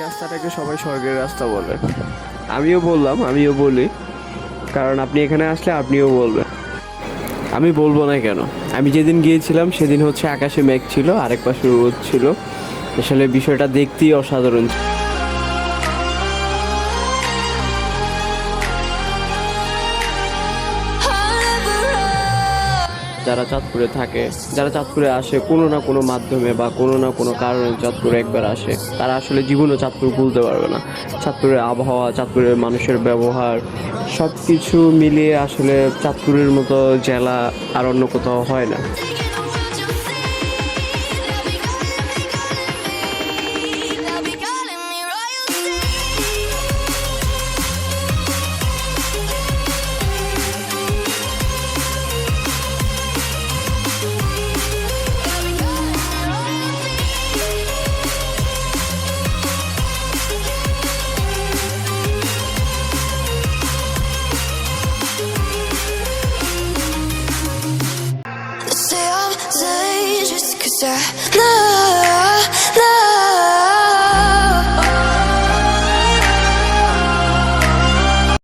রাস্তাটাকে সবাই স্বর্গের রাস্তা বলে। আমিও বললাম, আমিও বলি, কারণ আপনি এখানে আসলে আপনিও বলবেন। আমি বলব না কেন? আমি যেদিন গিয়েছিলাম সেদিন হচ্ছে আকাশে মেঘ ছিল, আরেক পাশে রোদ ছিল। আসলে বিষয়টা দেখতেই অসাধারণ ছিল। যারা চাঁদপুরে থাকে, যারা চাঁদপুরে আসে, কোনো না কোনো মাধ্যমে বা কোনো না কোনো কারণে চাঁদপুরে একবার আসে, তারা আসলে জীবনও চাঁদপুর ভুলতে পারবে না। চাঁদপুরের আবহাওয়া, চাঁদপুরের মানুষের ব্যবহার সব কিছু মিলিয়ে আসলে চাঁদপুরের মতো জেলা আর অন্য কোথাও হয় না। No, no.